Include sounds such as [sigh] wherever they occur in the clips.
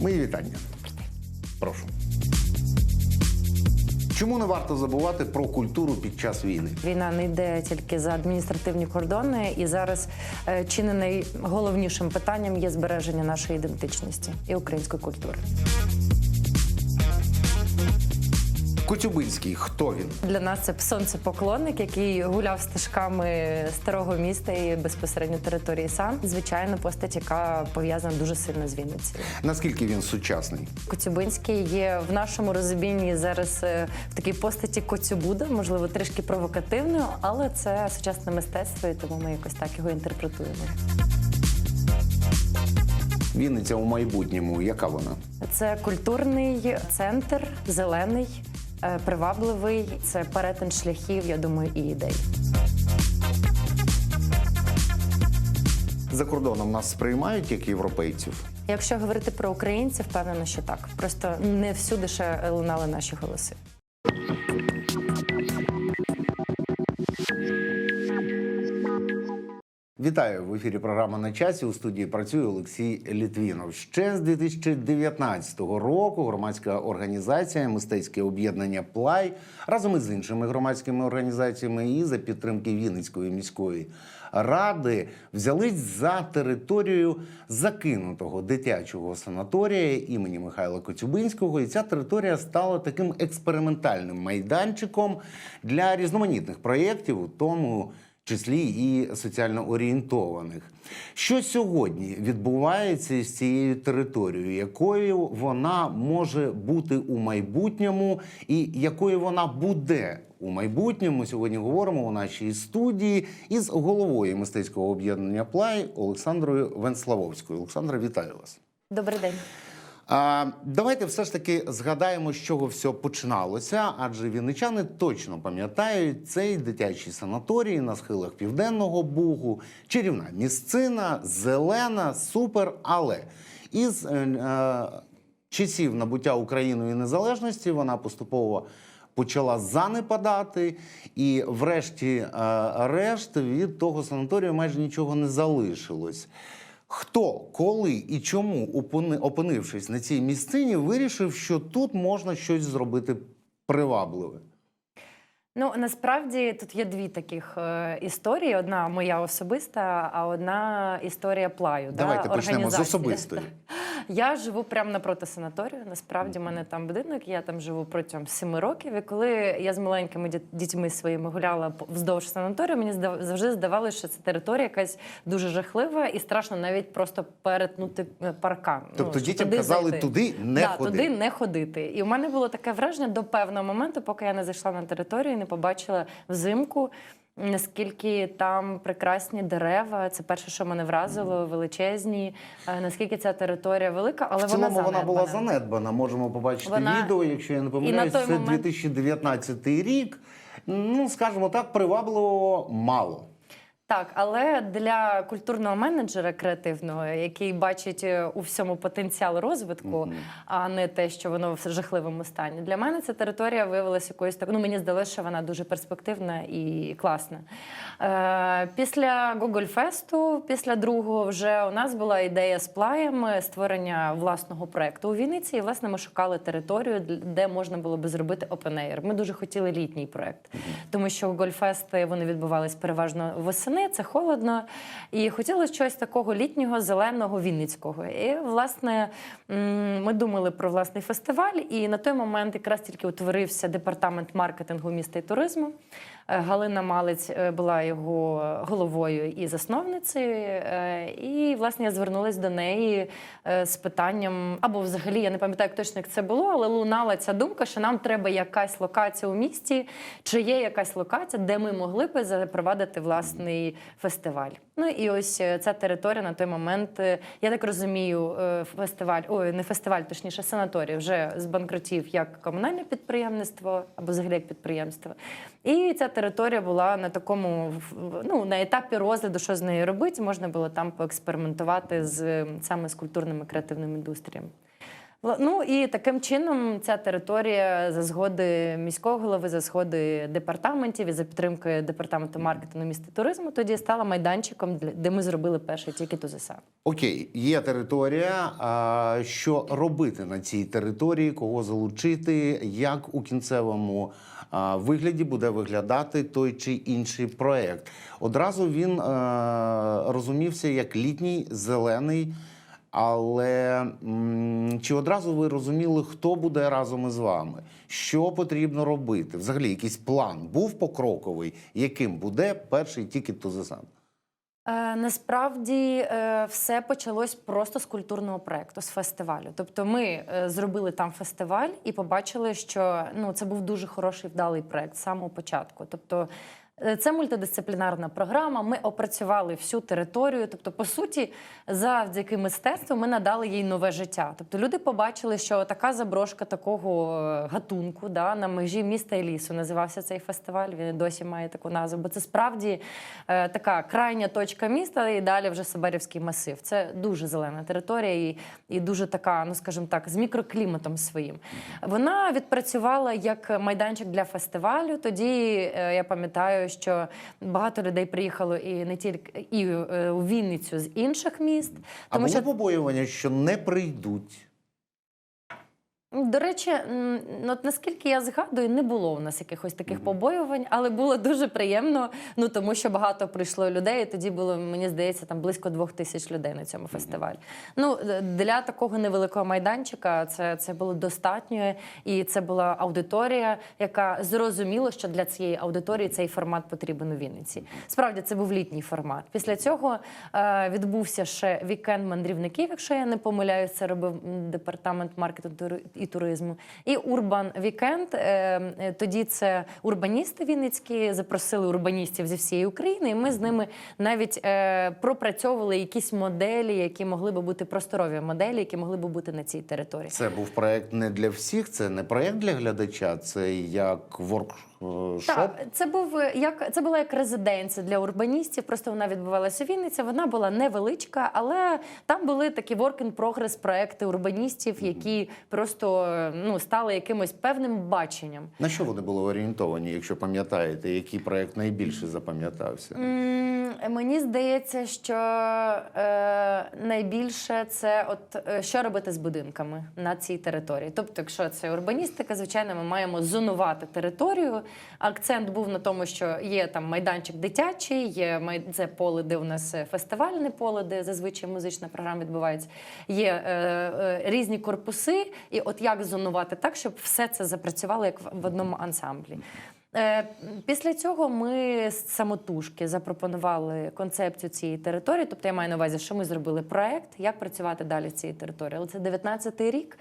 Мої вітання. Прошу. Чому не варто забувати про культуру під час війни? Війна не йде тільки за адміністративні кордони, і зараз е, чи не найголовнішим питанням є збереження нашої ідентичності і української культури. Коцюбинський, хто він? Для нас це сонцепоклонник, який гуляв стежками старого міста і безпосередньо території сан. Звичайно, постать, яка пов'язана дуже сильно з Вінницею. Наскільки він сучасний? Коцюбинський є в нашому розумінні зараз е, в такій постаті Коцюбуда, можливо, трішки провокативною, але це сучасне мистецтво, і тому ми якось так його інтерпретуємо. Вінниця у майбутньому. Яка вона? Це культурний центр, зелений, привабливий. Це перетин шляхів, я думаю, і ідей. За кордоном нас сприймають як європейців. Якщо говорити про українців, впевнено, що так. Просто не всюди ще лунали наші голоси. Вітаю в ефірі. Програма на часі. У студії працює Олексій Літвінов. Ще з 2019 року громадська організація Мистецьке об'єднання Плай разом із іншими громадськими організаціями і за підтримки Вінницької міської ради взялись за територію закинутого дитячого санаторія імені Михайла Коцюбинського. І ця територія стала таким експериментальним майданчиком для різноманітних проєктів, у тому числі і соціально орієнтованих. Що сьогодні відбувається з цією територією, якою вона може бути у майбутньому, і якою вона буде у майбутньому? Сьогодні говоримо у нашій студії із головою мистецького об'єднання Плай Олександрою Венславовською. Олександра, вітаю вас. Добрий день. Давайте все ж таки згадаємо, з чого все починалося, адже вінничани точно пам'ятають цей дитячий санаторій на схилах Південного Бугу, чарівна місцина, зелена, супер. Але із е, е, часів набуття Україною незалежності вона поступово. Почала занепадати, і, врешті-решт, від того санаторію майже нічого не залишилось. Хто, коли і чому, опинившись на цій місцині, вирішив, що тут можна щось зробити привабливе? Ну насправді тут є дві таких е, історії: одна моя особиста, а одна історія плаю. Давайте да, почнемо з особистої. [laughs] Я живу прямо напроти санаторію. Насправді, в мене там будинок. Я там живу протягом семи років. І коли я з маленькими діт- дітьми своїми гуляла вздовж санаторію, мені завжди здавалося, що це територія якась дуже жахлива і страшно навіть просто перетнути е, паркан. Тобто щоб дітям казали зайти. туди не да, ходити. туди не ходити. І у мене було таке враження до певного моменту, поки я не зайшла на територію і не побачила взимку. Наскільки там прекрасні дерева, це перше, що мене вразило, величезні. е, Наскільки ця територія велика, але в цілому вона вона була занедбана. Можемо побачити Вона- відео, якщо я не помиляюсь, це момент- 2019 рік. Ну, скажімо так, привабливо мало. Так, але для культурного менеджера креативного, який бачить е, у всьому потенціал розвитку, а не те, що воно в жахливому стані. Для мене ця територія виявилася якоюсь так. Ну мені здалося, що вона дуже перспективна і класна. Е, після Google Фесту, після другого, вже у нас була ідея з плаєм е, створення власного проекту у Вінниці. І власне ми шукали територію, де можна було би зробити open air. Ми дуже хотіли літній проект, тому що Гольфести вони відбувались переважно восени, це холодно. І хотілося щось такого літнього, зеленого, вінницького. І власне ми думали про власний фестиваль. І на той момент якраз тільки утворився департамент маркетингу міста і туризму. Е, Галина Малець е, була його головою і засновницею. Е, І власне я звернулася до неї з питанням, або взагалі я не пам'ятаю точно, як це було, але лунала ця думка, що нам треба якась локація у місті, чи є якась локація, де ми могли би запровадити власний фестиваль. Ну і ось е, ця територія на той момент, е, я так розумію, е, фестиваль, ой, не фестиваль, точніше, санаторій вже збанкрутів як комунальне підприємництво або взагалі як підприємство. І ця територія була на такому ну, на етапі розгляду, що з нею робити, можна було там поекспериментувати з е, саме з культурними креативними індустріями. Ну і таким чином ця територія за згоди міського голови, за згоди департаментів і за підтримки департаменту маркетингу міста туризму тоді стала майданчиком, де ми зробили перший тільки тузеса. Окей, є територія. А що робити на цій території? Кого залучити? Як у кінцевому вигляді буде виглядати той чи інший проект? Одразу він розумівся як літній зелений. Але чи одразу ви розуміли, хто буде разом із вами? Що потрібно робити? Взагалі, якийсь план був покроковий, яким буде перший тікет to the Е, насправді е, все почалось просто з культурного проекту, з фестивалю. Тобто, ми е, зробили там фестиваль і побачили, що ну це був дуже хороший вдалий проект з самого початку. Тобто. Е, Це мультидисциплінарна програма. Ми опрацювали всю територію. Тобто, по суті, завдяки мистецтву ми надали їй нове життя. Тобто, люди побачили, що така заброшка такого е, гатунку да, на межі міста і лісу називався цей фестиваль. Він досі має таку назву, бо це справді е, така крайня точка міста, і далі вже Сабарівський масив. Це дуже зелена територія і, і дуже така, ну скажімо так, з мікрокліматом своїм. Вона відпрацювала як майданчик для фестивалю. Тоді е, я пам'ятаю, що багато людей приїхало і не тільки і е, у Вінницю з інших міст, А тому було що побоювання, що не прийдуть. До речі, от наскільки я згадую, не було у нас якихось таких побоювань, але було дуже приємно, ну тому що багато прийшло людей. і Тоді було, мені здається, там близько двох тисяч людей на цьому фестивалі. Ну для такого невеликого майданчика це, це було достатньо, і це була аудиторія, яка зрозуміла, що для цієї аудиторії цей формат потрібен у Вінниці. Справді це був літній формат. Після цього е, відбувся ще вікенд мандрівників, якщо я не помиляюсь, це робив департамент маркетингу і туризму. І Урбан Вікенд. е, Тоді це урбаністи вінницькі запросили урбаністів зі всієї України. І ми з ними навіть е, пропрацьовували якісь моделі, які могли би бути просторові моделі, які могли би бути на цій території. Це був проект не для всіх, це не проект для глядача, це як воркшоп. Так, це був е, як це була як резиденція для урбаністів. Просто вона відбувалася у Вінниці. Вона була невеличка, але там були такі work in progress проекти урбаністів, які просто е, ну стали якимось певним баченням. На що вони були орієнтовані, якщо пам'ятаєте, який проект найбільше запам'ятався? Мені здається, що е, найбільше це от е, що робити з будинками на цій території. Тобто, якщо це урбаністика, звичайно, ми маємо зонувати територію. Акцент був на тому, що є там майданчик дитячий, є це поле, де у нас е, фестивальне поле, де зазвичай музична програма відбувається. Є е, е, різні корпуси, і от як зонувати так, щоб все це запрацювало як в одному ансамблі. Е, Після цього ми з самотужки запропонували концепцію цієї території. Тобто я маю на увазі, що ми зробили проект, як працювати далі в цій території. Але це 19-й рік.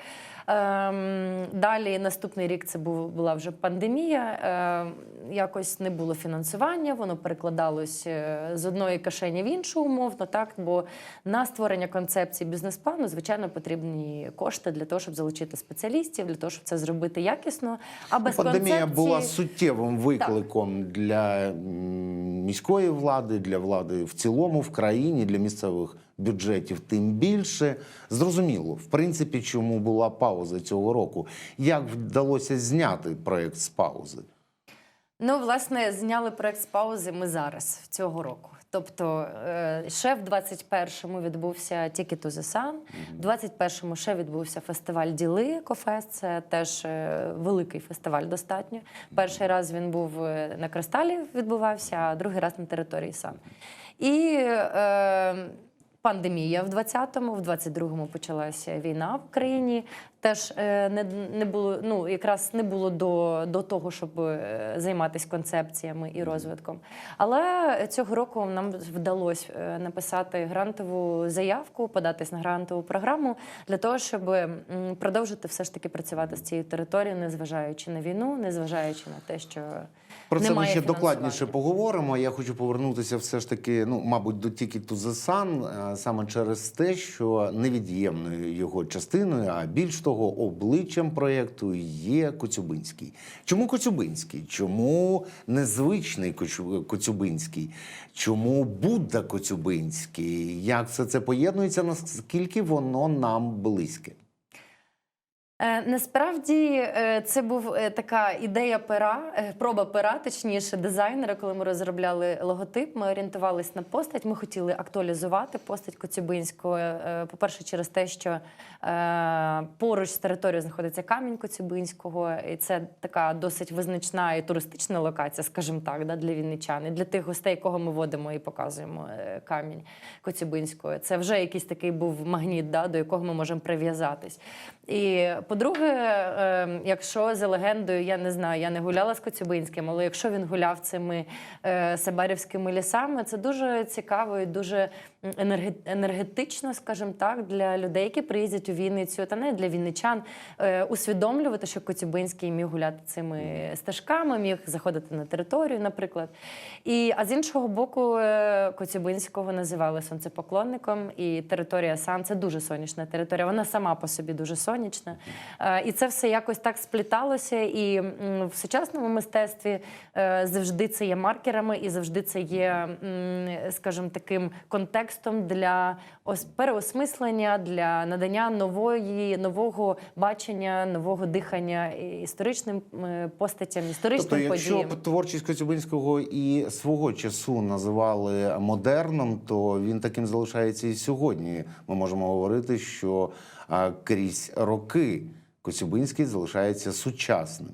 Ем, Далі наступний рік це була вже пандемія. Ем, Якось не було фінансування, воно перекладалось е, з одної кишені в іншу умовно, так бо на створення концепції бізнес-плану, звичайно, потрібні кошти для того, щоб залучити спеціалістів, для того, щоб це зробити якісно. А без Пандемія концепції... була суттєвим викликом для міської влади, для влади в цілому в країні, для місцевих бюджетів. Тим більше зрозуміло, в принципі, чому була пауза цього року. Як вдалося зняти проект з паузи? Ну, власне, зняли проект з паузи ми зараз, цього року. Тобто, ще в 21-му відбувся Ticket to the Sun, в 21-му ще відбувся фестиваль Діли Кофест. Це теж е, великий фестиваль достатньо. Перший раз він був е, на Кристалі, відбувався, а другий раз на території Сан. І е, пандемія в 20-му, в 22-му почалася війна в Україні. Теж е, не, не було, ну якраз не було до, до того, щоб е, займатися концепціями і розвитком. Але цього року нам вдалося е, написати грантову заявку, податись на грантову програму для того, щоб продовжити все ж таки працювати з цією територією, незважаючи на війну, незважаючи на те, що Про це ми ще докладніше поговоримо. Я хочу повернутися все ж таки, ну, мабуть, до Sun, е, саме через те, що невід'ємною його частиною, а більш того, обличчям проєкту є Коцюбинський. Чому Коцюбинський? Чому незвичний Коцюбинський? Чому Будда Коцюбинський? Як все це поєднується? Наскільки воно нам близьке? Е, Насправді е, це був е, така ідея пера, проба пера, точніше, дизайнера, коли ми розробляли логотип. Ми орієнтувалися на постать. Ми хотіли актуалізувати постать Коцюбинського. По-перше, через те, що поруч з територією знаходиться камінь Коцюбинського, і це така досить визначна і туристична локація, скажімо так, для вінничан, і для тих гостей, кого ми водимо і показуємо камінь Коцюбинського. Це вже якийсь такий був магніт, до якого ми можемо прив'язатись. І по-друге, е, якщо за легендою, я не знаю, я не гуляла з Коцюбинським, але якщо він гуляв цими е, Сабарівськими лісами, це дуже цікаво і дуже енергетично, скажімо так, для людей, які приїздять у Вінницю, та не для вінничан, е, усвідомлювати, що Коцюбинський міг гуляти цими стежками, міг заходити на територію, наприклад. І, а з іншого боку, е, Коцюбинського називали сонцепоклонником, і територія Сан це дуже сонячна територія. Вона сама по собі дуже сонячна. Е, І це все якось так спліталося. І в сучасному мистецтві е, завжди це є маркерами, і завжди це є, скажімо, таким контекстом для ос- переосмислення, для надання нової, нового бачення, нового дихання історичним постатям, історичним Тобто, якщо подіям. б творчість Коцюбинського і свого часу називали модерном, то він таким залишається і сьогодні. Ми можемо говорити, що крізь роки Коцюбинський залишається сучасним.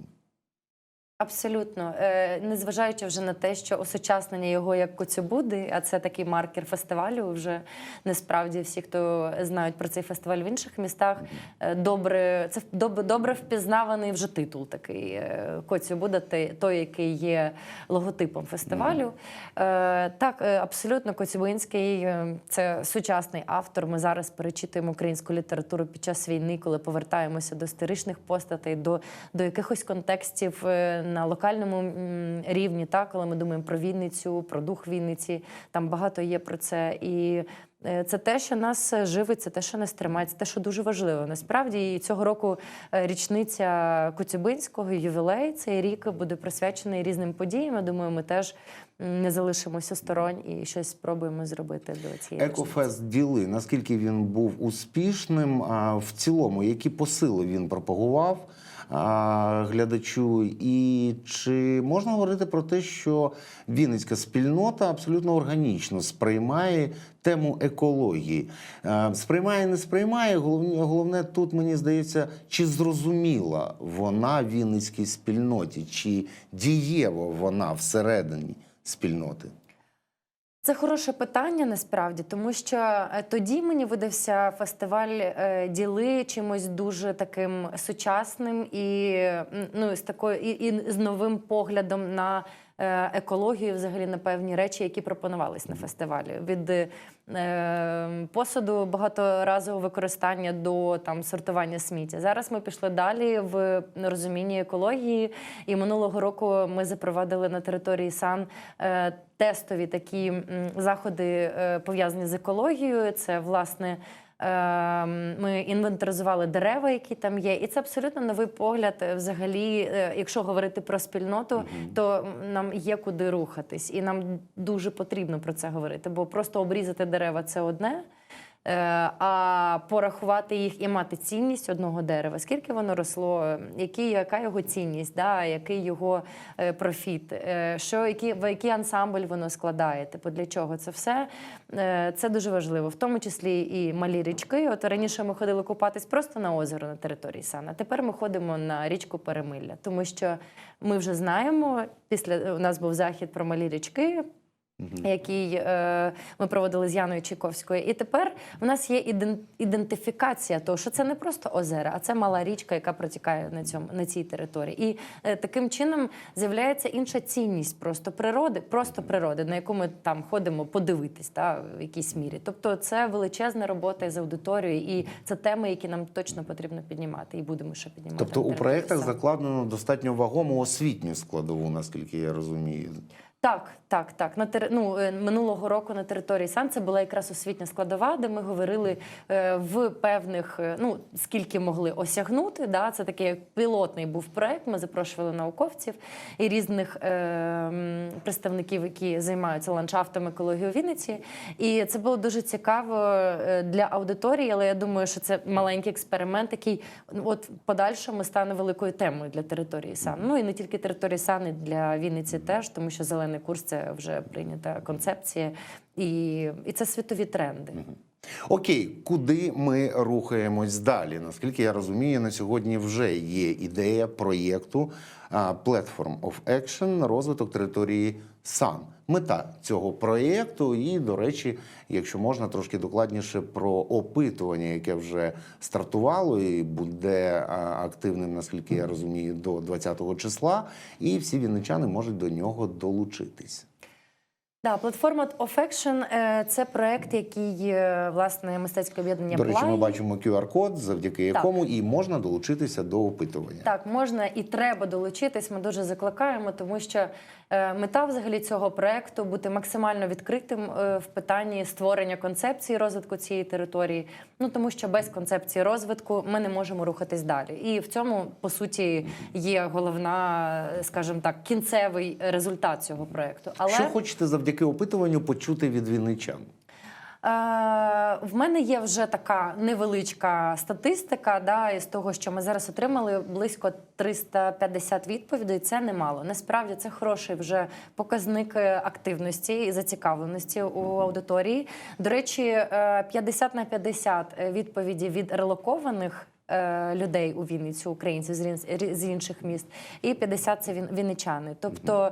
Абсолютно, Е, незважаючи вже на те, що осучаснення його як Коцюбуди, а це такий маркер фестивалю. Вже насправді всі, хто знають про цей фестиваль в інших містах, е, добре це добре, впізнаваний вже титул такий е, Коцюбуда, той, який є логотипом фестивалю. Так, абсолютно Коцюбинський це сучасний автор. Ми зараз перечитуємо українську літературу під час війни, коли повертаємося до історичних постатей, до, до якихось контекстів на локальному рівні, так, коли ми думаємо про Вінницю, про дух Вінниці, там багато є про це. І е, це те, що нас е, живить, це те, що нас тримає, це те, що дуже важливо. Насправді і цього року е, річниця Коцюбинського ювілей. Цей рік буде присвячений різним подіям. Я думаю, ми теж не залишимося сторонь і щось спробуємо зробити до цієї. Екофест діли, наскільки він був успішним, а в цілому, які посили він пропагував глядачу, і чи можна говорити про те, що Вінницька спільнота абсолютно органічно сприймає тему екології? Е, Сприймає, не сприймає. Головне, головне тут мені здається, чи зрозуміла вона Вінницькій спільноті, чи дієво вона всередині спільноти? Це хороше питання насправді, тому що е, тоді мені видався фестиваль е, діли чимось дуже таким сучасним і ну з такою і, і з новим поглядом на екологію, взагалі на певні речі, які пропонувались на фестивалі. Від е, посуду багаторазового використання до там сортування сміття. Зараз ми пішли далі в розумінні екології. І минулого року ми запровадили на території САН е, тестові такі заходи е, пов'язані з екологією. Це власне. Е, Ми інвентаризували дерева, які там є, і це абсолютно новий погляд. е, Взагалі, е, якщо говорити про спільноту, то нам є куди рухатись, і нам дуже потрібно про це говорити. Бо просто обрізати дерева це одне. Е, А порахувати їх і мати цінність одного дерева, скільки воно росло, які, яка його цінність, да, який його е, профіт, е, що, які, в який ансамбль воно складає, типу для чого це все. Це дуже важливо, в тому числі і малі річки. От раніше ми ходили купатись просто на озеро на території Сана. Тепер ми ходимо на річку Перемилля, тому що ми вже знаємо, після у нас був захід про малі річки який е, ми проводили з Яною Чайковською. І тепер в нас є ідентифікація того, що це не просто озера, а це мала річка, яка протікає на цьому на цій території. І е, таким чином з'являється інша цінність просто природи, просто природи, на яку ми там ходимо подивитись, та в якійсь мірі. Тобто, це величезна робота з аудиторією, і це теми, які нам точно потрібно піднімати, і будемо ще піднімати. Тобто у проєктах закладено достатньо вагому освітню складову, наскільки я розумію. Так, так, так. На тери... ну, е, минулого року на території САН це була якраз освітня складова, де ми говорили е, в певних, е, ну скільки могли осягнути. Да? Це такий як пілотний був проект. Ми запрошували науковців і різних е, представників, які займаються ландшафтом екології у Вінниці. І це було дуже цікаво для аудиторії, але я думаю, що це маленький експеримент, який ну, от в подальшому стане великою темою для території САН. Ну і не тільки території САН, і для Вінниці теж, тому що зелений курс це вже прийнята концепція, і, і це світові тренди. Окей, куди ми рухаємось далі? Наскільки я розумію, на сьогодні вже є ідея проєкту Platform of Action розвиток території САН. Мета цього проєкту, і, до речі, якщо можна трошки докладніше про опитування, яке вже стартувало і буде активним, наскільки я розумію, до 20-го числа, і всі вінничани можуть до нього долучитись. Да, платформа of Action – це проект, який е, власне мистецьке об'єднання До речі, ми бачимо QR-код, завдяки якому і можна долучитися до опитування. Так, можна і треба долучитись. Ми дуже закликаємо, тому що е, мета взагалі цього проекту бути максимально відкритим е, в питанні створення концепції розвитку цієї території. Ну тому що без концепції розвитку ми не можемо рухатись далі. І в цьому по суті є головна, е, скажімо так, кінцевий результат цього проекту. Але Що хочете завдяки опитуванню почути від вінничан? Е, В мене є вже така невеличка статистика. Да, із того, що ми зараз отримали близько 350 відповідей. Це немало. Насправді це хороший вже показник е, активності і зацікавленості у аудиторії. До речі, е, 50 на 50 відповіді від релокованих. е, Людей у Вінницю, українців з інших міст, і 50 – це він- вінничани. Тобто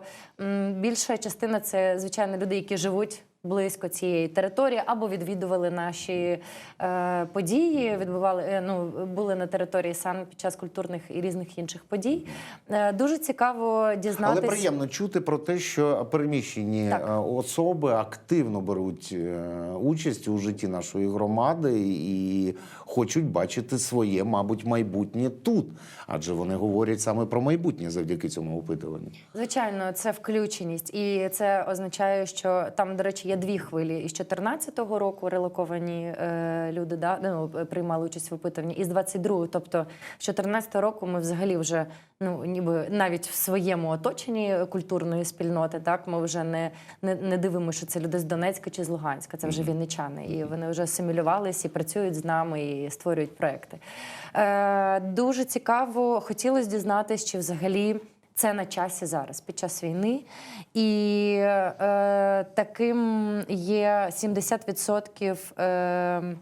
більша частина це звичайно люди, які живуть близько цієї території, або відвідували наші е, події, відбували е, ну були на території САН під час культурних і різних інших подій. Е, дуже цікаво дізнатися. Але приємно чути про те, що переміщені Так. е, особи активно беруть е, участь у житті нашої громади і хочуть бачити своє, мабуть, майбутнє тут. Адже вони говорять саме про майбутнє завдяки цьому опитуванню. Звичайно, це включеність, і це означає, що там, до речі, є дві хвилі. Із 14-го року релоковані е, люди да, ну, приймали участь в опитуванні, і з 22-го. Тобто, з 14-го року ми взагалі вже ну ніби навіть в своєму оточенні культурної спільноти, так ми вже не, не, не дивимося, що це люди з Донецька чи з Луганська. Це вже вінничани, і вони вже асимілювалися і працюють з нами і створюють проекти. Е, дуже цікаво, хотілося дізнатися, чи взагалі. Це на часі зараз під час війни, і е, таким є 70%, е,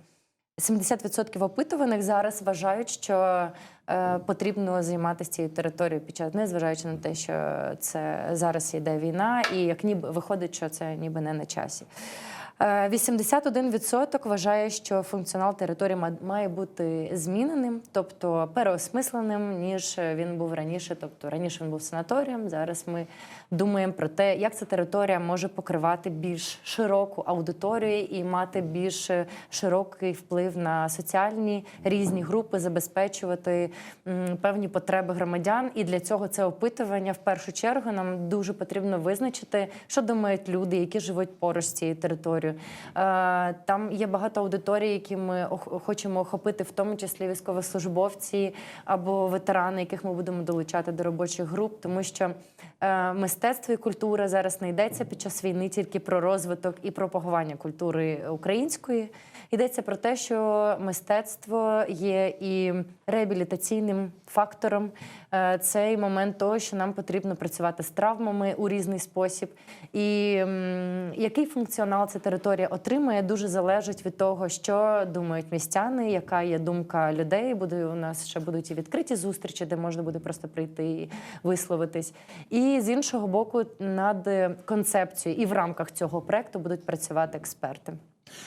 70% опитуваних зараз вважають, що е, потрібно займатися цією територією під час, незважаючи на те, що це зараз йде війна, і як ніби виходить, що це ніби не на часі. Е, 81% вважає, що функціонал території ма- має бути зміненим, тобто переосмисленим, ніж він був раніше. Тобто раніше він був санаторієм. Зараз ми думаємо про те, як ця територія може покривати більш широку аудиторію і мати більш широкий вплив на соціальні різні групи, забезпечувати певні потреби громадян. І для цього це опитування в першу чергу нам дуже потрібно визначити, що думають люди, які живуть поруч з цією територією. Е, Там є багато аудиторій, які ми хочемо охопити, в тому числі військовослужбовці або ветерани, яких ми будемо долучати до робочих груп, тому що е, мистецтво і культура зараз не йдеться під час війни тільки про розвиток і пропагування культури української. Йдеться про те, що мистецтво є і реабілітаційним фактором. Е, Цей момент того, що нам потрібно працювати з травмами у різний спосіб. І який функціонал ця територія отримує, дуже залежить від того, що думають містяни, яка є думка людей. Буде у нас ще будуть і відкриті зустрічі, де можна буде просто прийти і висловитись. І з іншого боку, над концепцією і в рамках цього проекту будуть працювати експерти.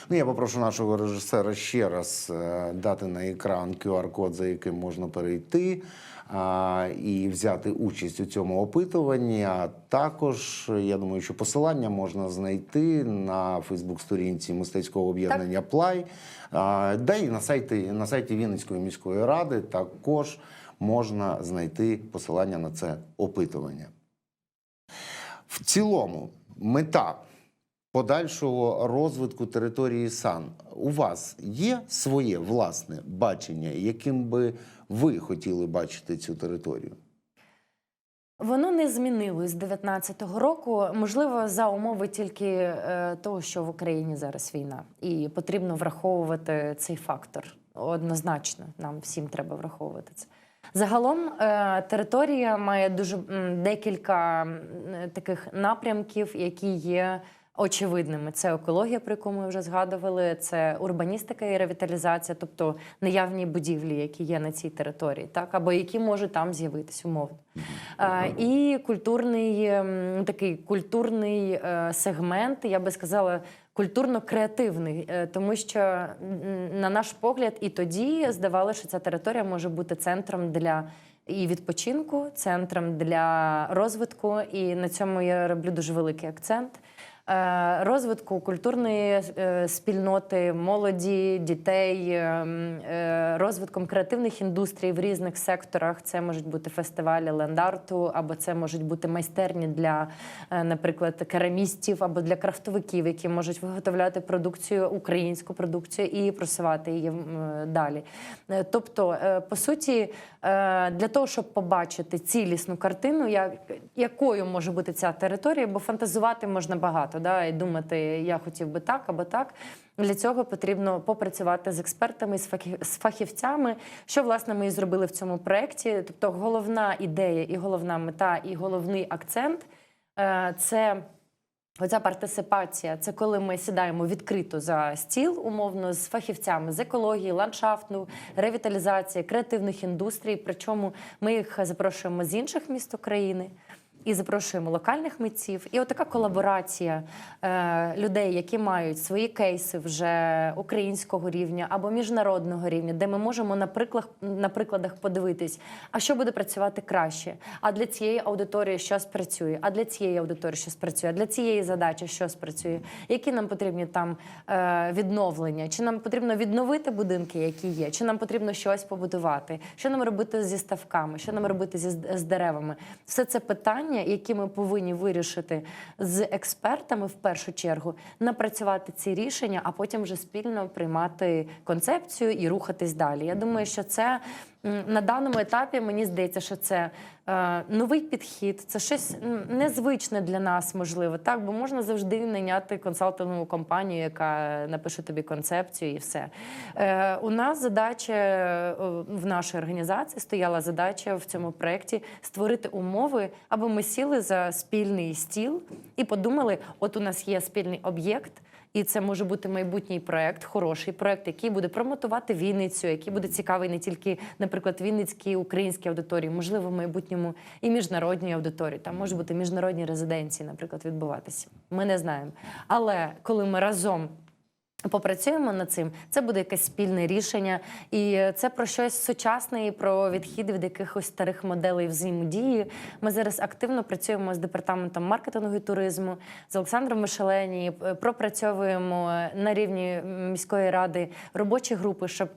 Ну, я попрошу нашого режисера ще раз е, дати на екран QR-код, за яким можна перейти і взяти участь у цьому опитуванні. А також я думаю, що посилання можна знайти на Фейсбук-сторінці мистецького об'єднання Плай. Да і на сайті на сайті Вінницької міської ради також можна знайти посилання на це опитування. В цілому, мета подальшого розвитку території САН. У вас є своє власне бачення, яким би ви хотіли бачити цю територію? Воно не змінилось з 19-го року. Можливо, за умови тільки е, того, що в Україні зараз війна, і потрібно враховувати цей фактор. Однозначно, нам всім треба враховувати це. Загалом е, територія має дуже декілька таких напрямків, які є очевидними. Це екологія, про яку ми вже згадували, це урбаністика і ревіталізація, тобто наявні будівлі, які є на цій території, так або які можуть там з'явитись умовно. Е, і культурний ем, такий культурний е, сегмент, я би сказала, культурно-креативний, е, тому що на наш погляд, і тоді здавалося, що ця територія може бути центром для. І відпочинку, центром для розвитку, і на цьому я роблю дуже великий акцент. Е, Розвитку культурної е, спільноти, молоді, дітей, е, м, е, розвитком креативних індустрій в різних секторах. Це можуть бути фестивалі лендарту, або це можуть бути майстерні для, наприклад, керамістів або для крафтовиків, які можуть виготовляти продукцію, українську продукцію і просувати її далі. Тобто, по суті, для того, щоб побачити цілісну картину, як, якою може бути ця територія, бо фантазувати можна багато, да, і думати, я хотів би так або так. Для цього потрібно попрацювати з експертами, з фахівцями, що власне ми і зробили в цьому проєкті. Тобто, головна ідея і головна мета, і головний акцент е, це. Оця партисипація це коли ми сідаємо відкрито за стіл, умовно, з фахівцями з екології, ландшафтну, ревіталізації, креативних індустрій. Причому ми їх запрошуємо з інших міст України. І запрошуємо локальних митців. І отака колаборація е, людей, які мають свої кейси вже українського рівня або міжнародного рівня, де ми можемо на, приклад, на прикладах подивитись, а що буде працювати краще. А для цієї аудиторії що спрацює, а для цієї аудиторії що спрацює, а для цієї задачі що спрацює, які нам потрібні там е, відновлення, чи нам потрібно відновити будинки, які є, чи нам потрібно щось побудувати, що нам робити зі ставками, що нам робити зі, з деревами. Все це питання, які ми повинні вирішити з експертами в першу чергу, напрацювати ці рішення, а потім вже спільно приймати концепцію і рухатись далі. Я думаю, що це на даному етапі мені здається, що це е, новий підхід, це щось незвичне для нас, можливо, так, бо можна завжди найняти консалтингову компанію, яка напише тобі концепцію і все. Е, у нас задача е, в нашій організації стояла задача в цьому проєкті створити умови, аби ми сіли за спільний стіл і подумали: от у нас є спільний об'єкт. І це може бути майбутній проект, хороший проект, який буде промотувати Вінницю, який буде цікавий не тільки, наприклад, Вінницькій українській аудиторії, можливо, в майбутньому і міжнародній аудиторії. Там можуть бути міжнародні резиденції, наприклад, відбуватися. Ми не знаємо. Але коли ми разом Попрацюємо над цим. Це буде якесь спільне рішення, і це про щось сучасне, і про відхід від якихось старих моделей взаємодії. Ми зараз активно працюємо з департаментом маркетингу і туризму, з Олександром Мишелені, е, пропрацьовуємо на рівні міської ради робочі групи, щоб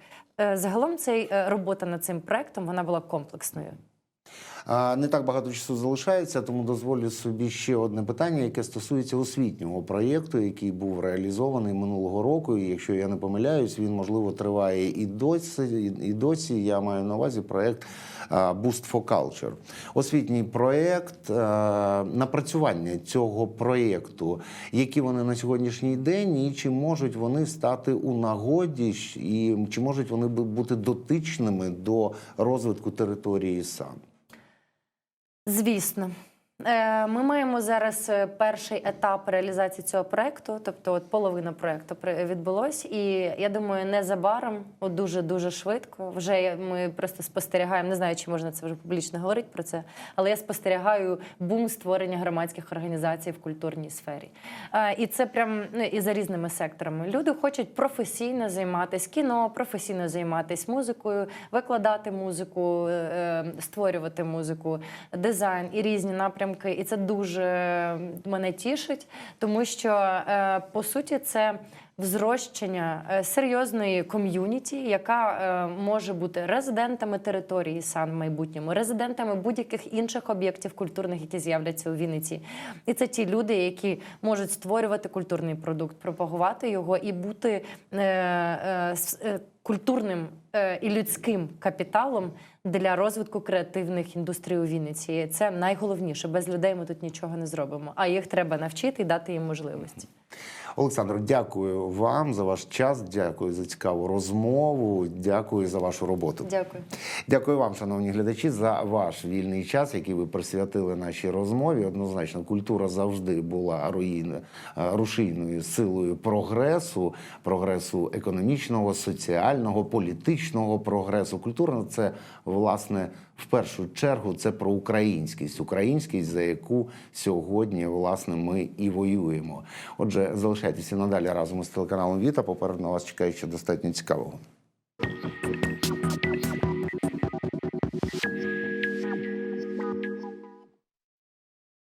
е, загалом цей е, робота над цим проектом вона була комплексною. Не так багато часу залишається, тому дозволю собі ще одне питання, яке стосується освітнього проєкту, який був реалізований минулого року. І якщо я не помиляюсь, він можливо триває і досі. І досі я маю на увазі проєкт Boost for Culture. Освітній проєкт, напрацювання цього проєкту, які вони на сьогоднішній день, і чи можуть вони стати у нагоді, і чи можуть вони бу- бути дотичними до розвитку території САН? Звісно. Е, Ми маємо зараз е, перший етап реалізації цього проекту, тобто от половина проекту відбулось, і я думаю, незабаром, от дуже дуже швидко. Вже ми просто спостерігаємо. Не знаю, чи можна це вже публічно говорити про це, але я спостерігаю бум створення громадських організацій в культурній сфері. Е, І це прям ну, і за різними секторами. Люди хочуть професійно займатися кіно, професійно займатися музикою, викладати музику, створювати музику, дизайн і різні напрямки. І це дуже мене тішить, тому що е, по суті це взрощення е, серйозної ком'юніті, яка е, може бути резидентами території сан в майбутньому, резидентами будь-яких інших об'єктів культурних, які з'являться у Вінниці. І це ті люди, які можуть створювати культурний продукт, пропагувати його і бути культурним і людським капіталом для розвитку креативних індустрій у Вінниці. Це найголовніше. Без людей ми тут нічого не зробимо. А їх треба навчити і дати їм можливості. Олександр, дякую вам за ваш час. Дякую за цікаву розмову. Дякую за вашу роботу. Дякую. Дякую вам, шановні глядачі, за ваш вільний час, який ви присвятили нашій розмові. Однозначно, культура завжди була руїн- рушійною силою прогресу, прогресу економічного, соціального, політичного прогресу. Культура це власне в першу чергу це про українськість, українськість, за яку сьогодні власне ми і воюємо. Отже, залишайтеся надалі разом із телеканалом Віта. Попереду на вас чекає ще достатньо цікавого.